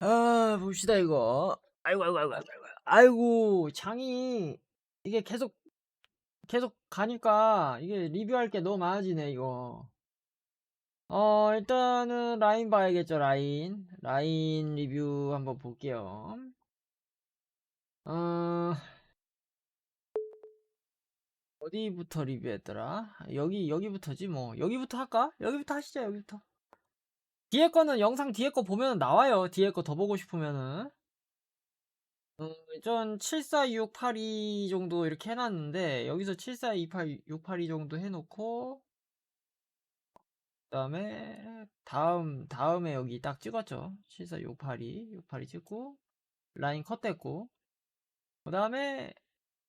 아 봅시다 이거. 아이고, 아이고, 아이고, 아이고, 아이고. 장이 이게 계속 계속 가니까 이게 리뷰할 게 너무 많아지네 이거. 어 일단은 라인 봐야겠죠 라인. 라인 리뷰 한번 볼게요. 어 어디부터 리뷰했더라? 여기 여기부터지 뭐. 여기부터 할까? 여기부터 하시죠 여기부터. 뒤에 거는 영상 뒤에 거 보면 나와요. 뒤에 거 더 보고 싶으면은. 어, 전74682 정도 이렇게 해놨는데 여기서 74282 682 정도 해놓고 그 다음에 다음 다음에 여기 딱 찍었죠 74682 682 찍고 라인 컷 됐고 그 다음에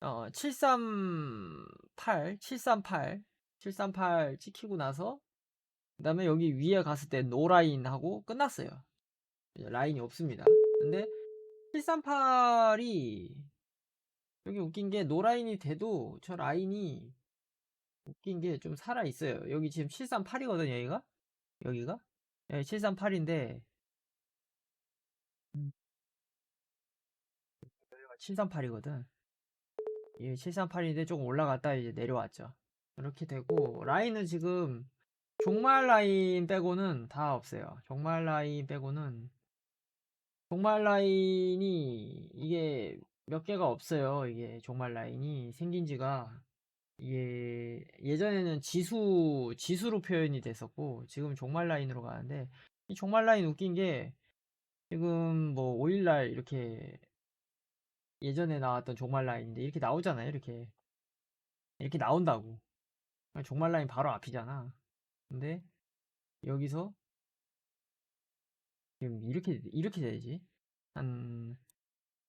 어 738 738 738 찍히고 나서 그 다음에 여기 위에 갔을 때 노라인 하고 끝났어요 라인이 없습니다 근데 738이 여기 웃긴 게 노라인이 돼도 저 라인이 웃긴 게 좀 살아 있어요. 여기 지금 738이거든요, 여기가? 여기가? 여기 738인데 여기가 738이거든. 예, 738인데 조금 올라갔다 이제 내려왔죠. 이렇게 되고 라인은 지금 종말 라인 빼고는 다 없어요. 종말 라인 빼고는 종말 라인이 이게 몇 개가 없어요. 이게 종말 라인이 생긴 지가 이게 예전에는 지수 지수로 표현이 됐었고 지금 종말 라인으로 가는데 이 종말 라인 웃긴 게 지금 뭐 5일날 이렇게 예전에 나왔던 종말 라인인데 이렇게 나오잖아요. 이렇게 이렇게 나온다고. 종말 라인 바로 앞이잖아. 근데 여기서 지금 이렇게 이렇게 돼야지. 한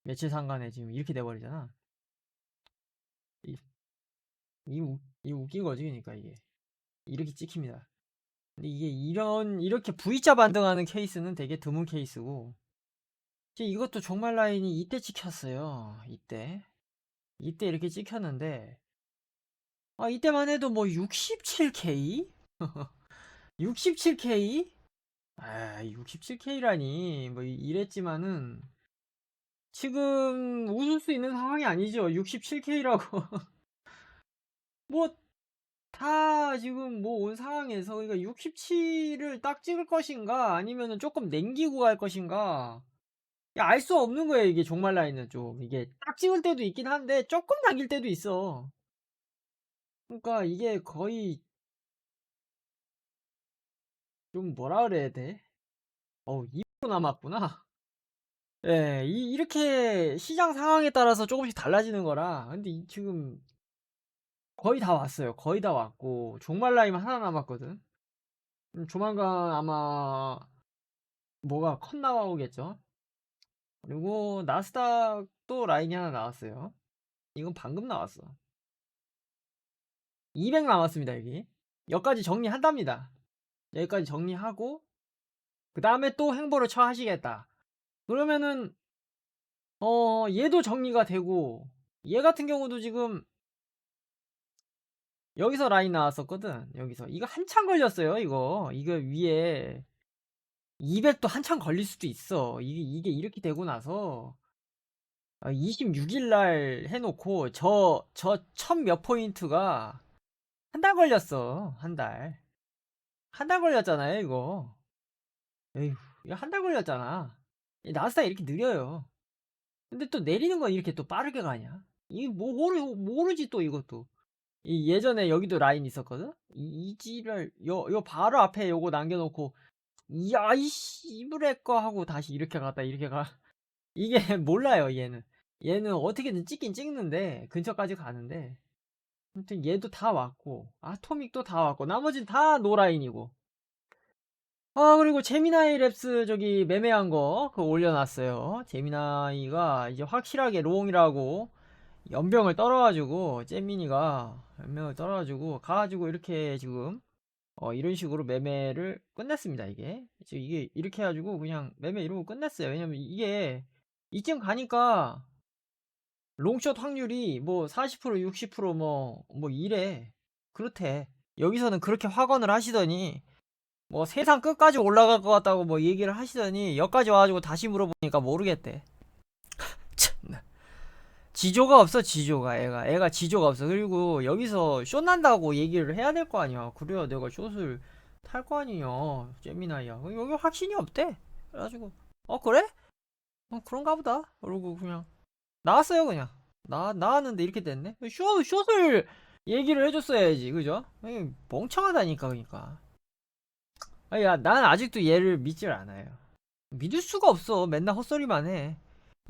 며칠 상간에 지금 이렇게 돼버리잖아. 이, 이, 우- 이 웃긴 거지, 그러니까 이게 이렇게 찍힙니다. 근데 이게 이런 이렇게 V자 반등하는 케이스는 되게 드문 케이스고, 이것도 종말 라인이 이때 찍혔어요. 이때 이때 이렇게 찍혔는데, 아 이때만 해도 뭐 67K, 67K, 아 67K라니 뭐 이랬지만은 지금 웃을 수 있는 상황이 아니죠. 67K라고. 뭐, 다 지금 뭐 온 상황에서, 그러니까 67을 딱 찍을 것인가, 아니면은 조금 냉기고 갈 것인가, 알 수 없는 거예요, 이게 종말 라인은 좀. 이게 딱 찍을 때도 있긴 한데, 조금 남길 때도 있어. 그러니까 이게 거의, 좀 뭐라 그래야 돼? 어우, 2% 남았구나. 예, 이, 이렇게 시장 상황에 따라서 조금씩 달라지는 거라. 근데 이- 지금 거의 다 왔어요. 거의 다 왔고 종말 라인 하나 남았거든. 음, 조만간 아마 뭐가 컷 나오겠죠. 그리고 나스닥도 라인이 하나 나왔어요. 이건 방금 나왔어. 200 남았습니다 여기. 여기까지 정리한답니다. 여기까지 정리하고 그 다음에 또 행보를 처하시겠다. 그러면은 어 얘도 정리가 되고 얘 같은 경우도 지금 여기서 라인 나왔었거든. 여기서 이거 한참 걸렸어요. 이거 이거 위에 200도 한참 걸릴 수도 있어. 이게 이게 이렇게 되고 나서 26일 날 해놓고 저 저 천 몇 포인트가 한 달 걸렸어. 한 달. 한 달 걸렸잖아요. 이거. 에휴, 이거 한 달 걸렸잖아. 이 나스닥 이렇게 느려요. 근데 또 내리는 건 이렇게 또 빠르게 가냐? 이뭐 모르 모르지 또 이것도. 이 예전에 여기도 라인 있었거든? 이, 이 지랄, 요, 요 바로 앞에 요거 남겨놓고, 야, 이씨, 이브레 거 하고 다시 이렇게 갔다, 이렇게 가. 이게 몰라요, 얘는. 얘는 어떻게든 찍긴 찍는데, 근처까지 가는데. 아무튼 얘도 다 왔고, 아토믹도 다 왔고, 나머진 다 노라인이고. 아, 그리고 제미나이 랩스 저기 매매한 거, 그거 올려놨어요. 제미나이가 이제 확실하게 롱이라고, 연병을 떨어가지고 잼민이가 연병을 떨어가지고 가가지고 이렇게 지금 어 이런 식으로 매매를 끝냈습니다 이게 지금 이게 이렇게 해가지고 그냥 매매 이러고 끝냈어요 왜냐면 이게 이쯤 가니까 롱숏 확률이 뭐 40% 60%뭐뭐 이래. 그렇대. 여기서는 그렇게 확언을 하시더니 뭐 세상 끝까지 올라갈 것 같다고 뭐 얘기를 하시더니 여기까지 와가지고 다시 물어보니까 모르겠대. 참나. 지조가 없어 지조가. 애가 애가 지조가 없어. 그리고 여기서 쇼 난다고 얘기를 해야 될 거 아니야. 그래야 내가 숏을 탈 거 아니냐 재미나이야. 여기 확신이 없대. 그래가지고 어 그래? 어 그런가 보다. 그러고 그냥 나왔어요 그냥. 나 나왔는데 이렇게 됐네? 쇼 숏을 얘기를 해줬어야지 그죠? 멍청하다니까 그러니까. 아야 난 아직도 얘를 믿질 않아요. 믿을 수가 없어. 맨날 헛소리만 해.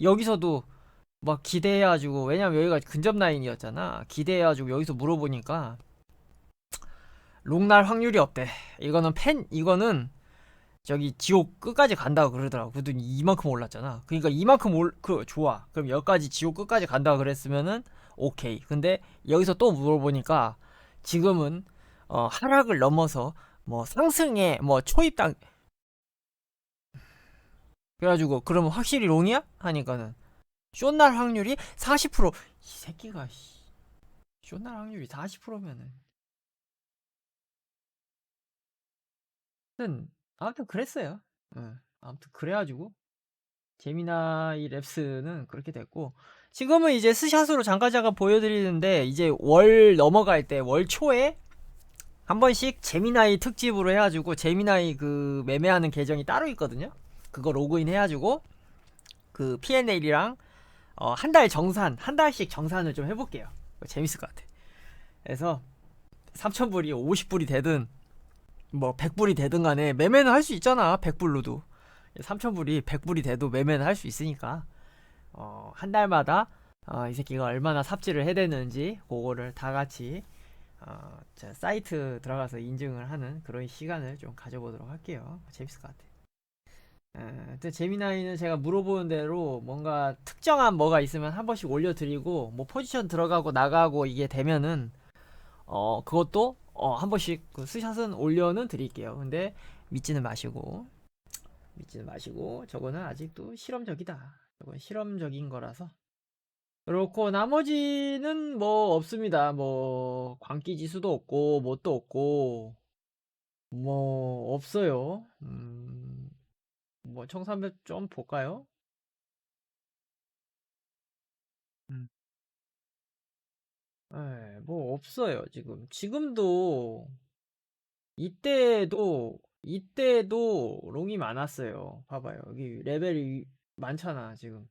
여기서도 막 기대해가지고 왜냐면 여기가 근접 라인이었잖아. 기대해가지고 여기서 물어보니까 롱날 확률이 없대 이거는 팬 이거는 저기 지옥 끝까지 간다고 그러더라고 그랬더니 이만큼 올랐잖아 그러니까 이만큼 올 그 좋아 그럼 여기까지 지옥 끝까지 간다고 그랬으면은 오케이 근데 여기서 또 물어보니까 지금은 어 하락을 넘어서 뭐 상승에 뭐 초입당 그래가지고 그러면 확실히 롱이야? 하니까는 쇼날 확률이 40%. 이 새끼가 씨. 쇼날 확률이 40%면은. 아무튼 그랬어요. 응. 아무튼 그래가지고 재미나이 랩스는 그렇게 됐고 지금은 이제 스샷으로 잠깐 보여드리는데 이제 월 넘어갈 때 월 초에 한 번씩 재미나이 특집으로 해가지고 재미나이 그 매매하는 계정이 따로 있거든요. 그거 로그인 해가지고 그 P&L이랑 어, 한 달 정산, 한 달씩 정산을 좀 해볼게요. 재밌을 것 같아. 그래서 3,000불이 50불이 되든 뭐 100불이 되든 간에 매매는 할 수 있잖아. 100불로도. 3,000불이 100불이 돼도 매매는 할 수 있으니까 어, 한 달마다 어, 이 새끼가 얼마나 삽질을 해대는지 그거를 다 같이 어, 자, 사이트 들어가서 인증을 하는 그런 시간을 좀 가져보도록 할게요. 재밌을 것 같아. 에, 재미나이는 제가 물어보는 대로 뭔가 특정한 뭐가 있으면 한 번씩 올려드리고 뭐 포지션 들어가고 나가고 이게 되면은 어 그것도 어 한 번씩 그 스샷은 올려는 드릴게요. 근데 믿지는 마시고 믿지는 마시고 저거는 아직도 실험적이다. 저건 실험적인 거라서 그렇고 나머지는 뭐 없습니다. 뭐 광기 지수도 없고 뭣도 없고 뭐 없어요. 음. 뭐 청산별 좀 볼까요? 예, 뭐 없어요, 지금. 지금도 이때도 이때도 롱이 많았어요. 봐봐요. 여기 레벨이 많잖아, 지금.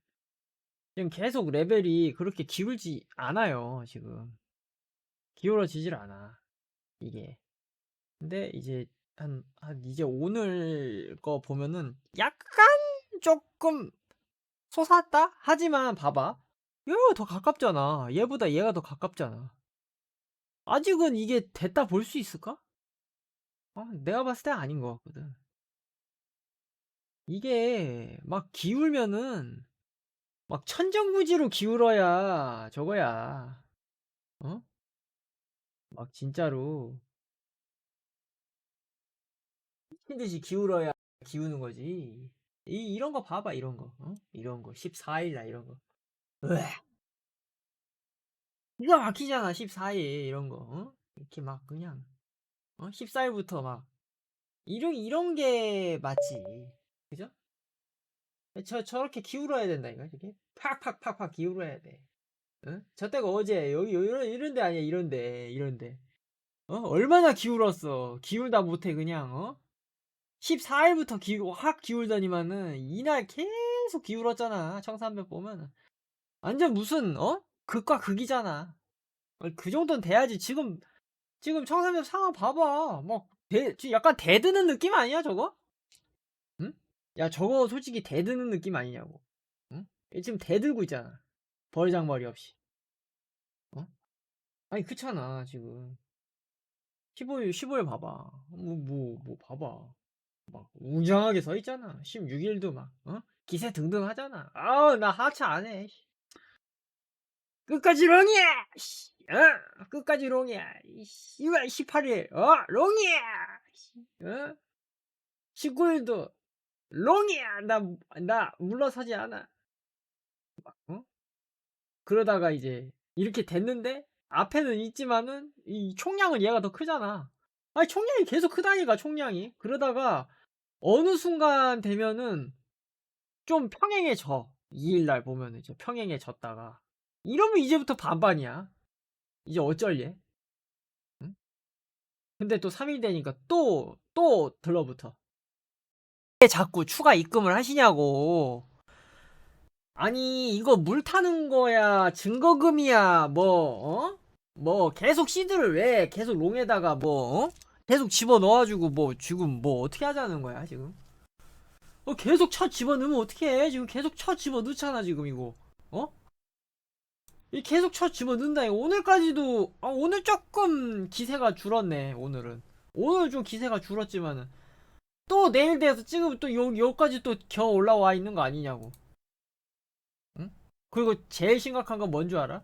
지금 계속 레벨이 그렇게 기울지 않아요, 지금. 기울어지질 않아. 이게. 근데 이제 한, 한 이제 오늘 거 보면은 약간 조금 솟았다? 하지만 봐봐. 얘가 더 가깝잖아. 얘보다 얘가 더 가깝잖아. 아직은 이게 됐다 볼 수 있을까? 어, 내가 봤을 때 아닌 것 같거든. 이게 막 기울면은 막 천정부지로 기울어야 저거야. 어? 막 진짜로 미친 듯이 기울어야 기우는 거지. 이, 이런 거 봐봐, 이런 거. 어? 이런 거. 14일 날 이런 거. 으악. 기가 막히잖아, 14일. 이런 거. 어? 이렇게 막 그냥. 어? 14일부터 막. 이런, 이런 게 맞지. 그죠? 저, 저렇게 기울어야 된다니까, 이렇게. 팍팍팍팍 기울어야 돼. 어? 저 때가 어제, 여기, 이런, 이런 데 아니야, 이런 데, 이런 데. 어? 얼마나 기울었어. 기울다 못해, 그냥, 어? 14일부터 기울, 확 기울더니만은 이날 계속 기울었잖아. 청산벽 보면 완전 무슨 어? 극과 극이잖아. 어, 그 정도는 돼야지. 지금 지금 청산벽 상황 봐봐. 막 대, 약간 대드는 느낌 아니야 저거? 응? 야 저거 솔직히 대드는 느낌 아니냐고. 응? 지금 대들고 있잖아. 버리장머리 없이. 어? 아니 그렇잖아 지금. 15일 15일 봐봐. 뭐 뭐, 뭐 봐봐. 막 웅장하게 서 있잖아. 16일도 막 어? 기세 등등 하잖아. 아우 나 하차 안 해. 끝까지 롱이야. 씨. 어? 끝까지 롱이야. 이발 18일 어 롱이야. 어? 19일도 롱이야. 나 나 물러서지 않아. 막, 어? 그러다가 이제 이렇게 됐는데 앞에는 있지만은 이 총량은 얘가 더 크잖아. 아니 총량이 계속 크다니까 총량이. 그러다가 어느 순간 되면은 좀 평행해져. 2일날 보면은 이제 평행해졌다가 이러면 이제부터 반반이야. 이제 어쩔래? 응? 근데 또 3일 되니까 또, 또 들러붙어. 왜 자꾸 추가 입금을 하시냐고. 아니 이거 물 타는 거야 증거금이야 뭐 어? 뭐 계속 시드를 왜 계속 롱에다가 뭐 어? 계속 집어 넣어가지고 뭐 지금 뭐 어떻게 하자는 거야 지금? 어 계속 쳐 집어 넣으면 어떻게 해? 지금 계속 쳐 집어 넣잖아 지금 이거 어? 이 계속 쳐 집어 넣는다. 이거 오늘까지도 아 오늘 조금 기세가 줄었네 오늘은. 오늘 좀 기세가 줄었지만은. 또 내일 돼서 찍으면 또 요, 요까지 또 겨 올라와 있는 거 아니냐고. 응? 그리고 제일 심각한 건 뭔 줄 알아?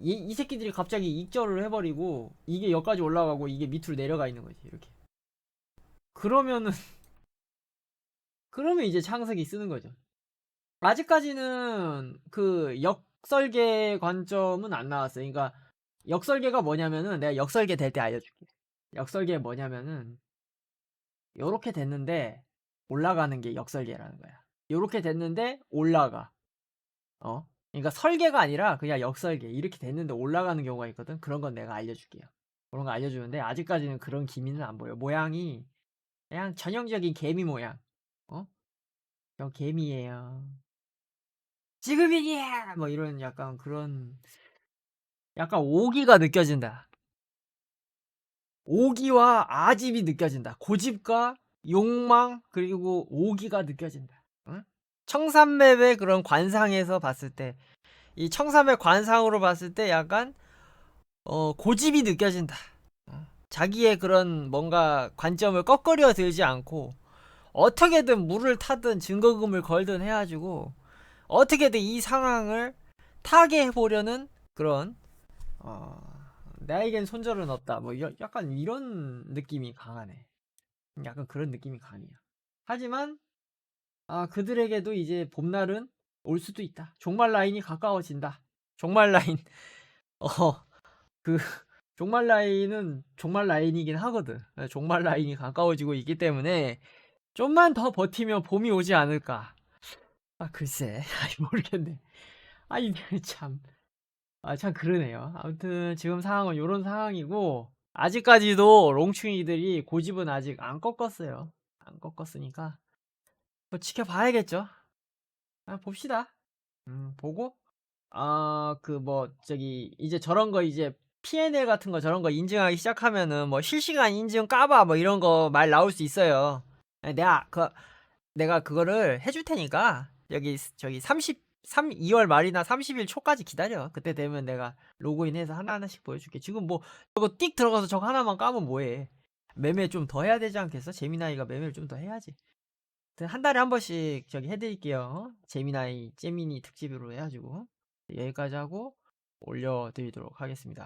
이, 이 새끼들이 갑자기 익절을 해버리고 이게 여기까지 올라가고 이게 밑으로 내려가 있는 거지 이렇게. 그러면은 그러면 이제 창석이 쓰는 거죠. 아직까지는 그 역 설계 관점은 안 나왔어요. 그러니까 역설계가 뭐냐면은 내가 역설계 될 때 알려줄게. 역설계 뭐냐면은 요렇게 됐는데 올라가는 게 역설계라는 거야. 요렇게 됐는데 올라가. 어? 그러니까 설계가 아니라 그냥 역설계. 이렇게 됐는데 올라가는 경우가 있거든. 그런 건 내가 알려줄게요. 그런 거 알려주는데 아직까지는 그런 기미는 안 보여. 모양이 그냥 전형적인 개미 모양. 어? 저 개미예요 지금이야 뭐 이런 약간 그런 약간 오기가 느껴진다. 오기와 아집이 느껴진다. 고집과 욕망 그리고 오기가 느껴진다. 응? 청산맵의 그런 관상에서 봤을 때 이 청산맵 관상으로 봤을 때 약간 어 고집이 느껴진다. 어, 자기의 그런 뭔가 관점을 꺾으려 들지 않고 어떻게든 물을 타든 증거금을 걸든 해가지고 어떻게든 이 상황을 타게 해보려는 그런 어, 나에겐 손절은 없다. 뭐 이런, 약간 이런 느낌이 강하네. 약간 그런 느낌이 강해요. 하지만 아 그들에게도 이제 봄날은 올 수도 있다. 종말 라인이 가까워진다. 종말 라인. 어그 종말 라인은 종말 라인이긴 하거든. 예, 종말 라인이 가까워지고 있기 때문에 좀만 더 버티면 봄이 오지 않을까 아 글쎄. 아이 모르겠네. 아이 참. 아 참 그러네요. 아무튼 지금 상황은 요런 상황이고 아직까지도 롱충이들이 고집은 아직 안 꺾었어요. 안 꺾었으니까 뭐 지켜봐야겠죠. 아 봅시다. 음 보고. 아 그 뭐 저기 이제 저런 거 이제 P&L 같은 거 저런 거 인증하기 시작하면은 뭐 실시간 인증 까봐 뭐 이런 거 말 나올 수 있어요. 아, 내가 그 내가 그거를 해줄 테니까 여기 저기 30 3 2월 말이나 30일 초까지 기다려. 그때 되면 내가 로그인해서 하나하나씩 보여줄게. 지금 뭐 저거 띡 들어가서 저거 하나만 까면 뭐해? 매매 좀 더 해야 되지 않겠어? 재미나이가 매매를 좀 더 해야지. 한 달에 한 번씩 저기 해드릴게요. 재미나이 재미니 특집으로 해가지고 여기까지 하고 올려드리도록 하겠습니다.